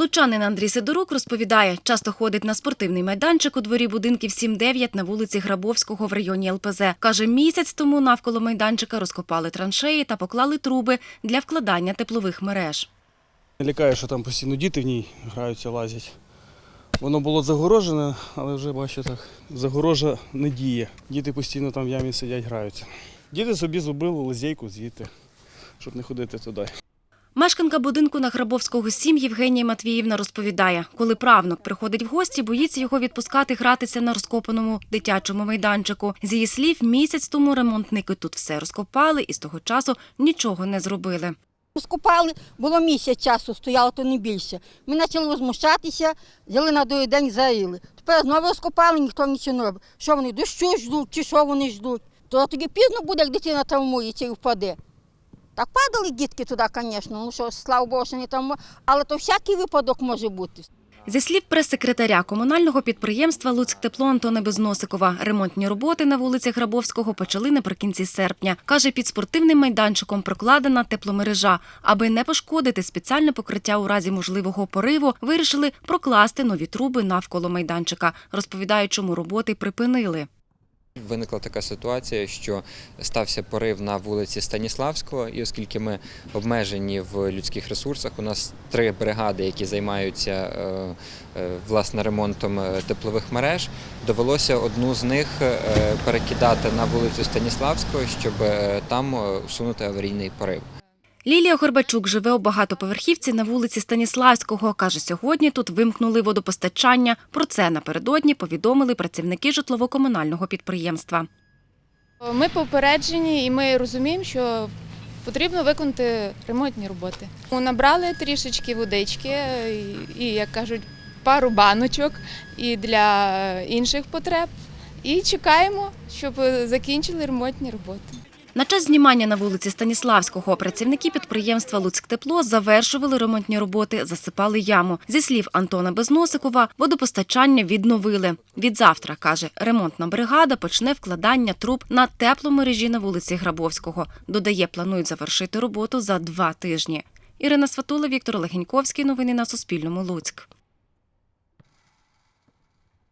Лучанин Андрій Сидорук розповідає, часто ходить на спортивний майданчик у дворі будинків 7-9 на вулиці Грабовського в районі ЛПЗ. Каже, місяць тому навколо майданчика розкопали траншеї та поклали труби для вкладання теплових мереж. Лякає, що там постійно діти в ній граються, лазять. Воно було загорожене, але вже бачу так, загорожа не діє. Діти постійно там в ямі сидять, граються. Діти собі зробили лазейку звідти, щоб не ходити туди. Мешканка будинку на Грабовського 7 Євгенія Матвіївна розповідає, коли правнук приходить в гості, боїться його відпускати гратися на розкопаному дитячому майданчику. З її слів, місяць тому ремонтники тут все розкопали і з того часу нічого не зробили. Скупали, було місяць часу, стояло то не більше. Ми почали возмущатися, взяли на другий день заїли. Тепер знову розкопали, ніхто нічого не робить. Що вони дощу ждуть, чи що вони ждуть? То тоді пізно буде, як дитина травмується і впаде. Так падали дітки туди, звісно, ну що, слава Богу, що не там, але то всякий випадок може бути. Зі слів прес-секретаря комунального підприємства «Луцьктепло» Антона Безносикова, ремонтні роботи на вулиці Грабовського почали наприкінці серпня. Каже, під спортивним майданчиком прокладена тепломережа. Аби не пошкодити спеціальне покриття у разі можливого пориву, вирішили прокласти нові труби навколо майданчика. Розповідають, чому роботи припинили. Виникла така ситуація, що стався порив на вулиці Станіславського, і оскільки ми обмежені в людських ресурсах, у нас три бригади, які займаються е, е, власне ремонтом е, теплових мереж, довелося одну з них перекидати на вулицю Станіславського, щоб там усунути аварійний порив. Лілія Горбачук живе у багатоповерхівці на вулиці Станіславського. Каже, сьогодні тут вимкнули водопостачання. Про це напередодні повідомили працівники житлово-комунального підприємства. Ми попереджені і ми розуміємо, що потрібно виконати ремонтні роботи. Набрали трішечки водички і, як кажуть, пару баночок і для інших потреб. І чекаємо, щоб закінчили ремонтні роботи. На час знімання на вулиці Станіславського працівники підприємства «Луцьктепло» завершували ремонтні роботи, засипали яму. Зі слів Антона Безносикова, водопостачання відновили. Від завтра, каже, ремонтна бригада почне вкладання труб на тепломережі на вулиці Грабовського. Додає, планують завершити роботу за два тижні. Ірина Сватула, Віктор Легеньковський. Новини на Суспільному. Луцьк.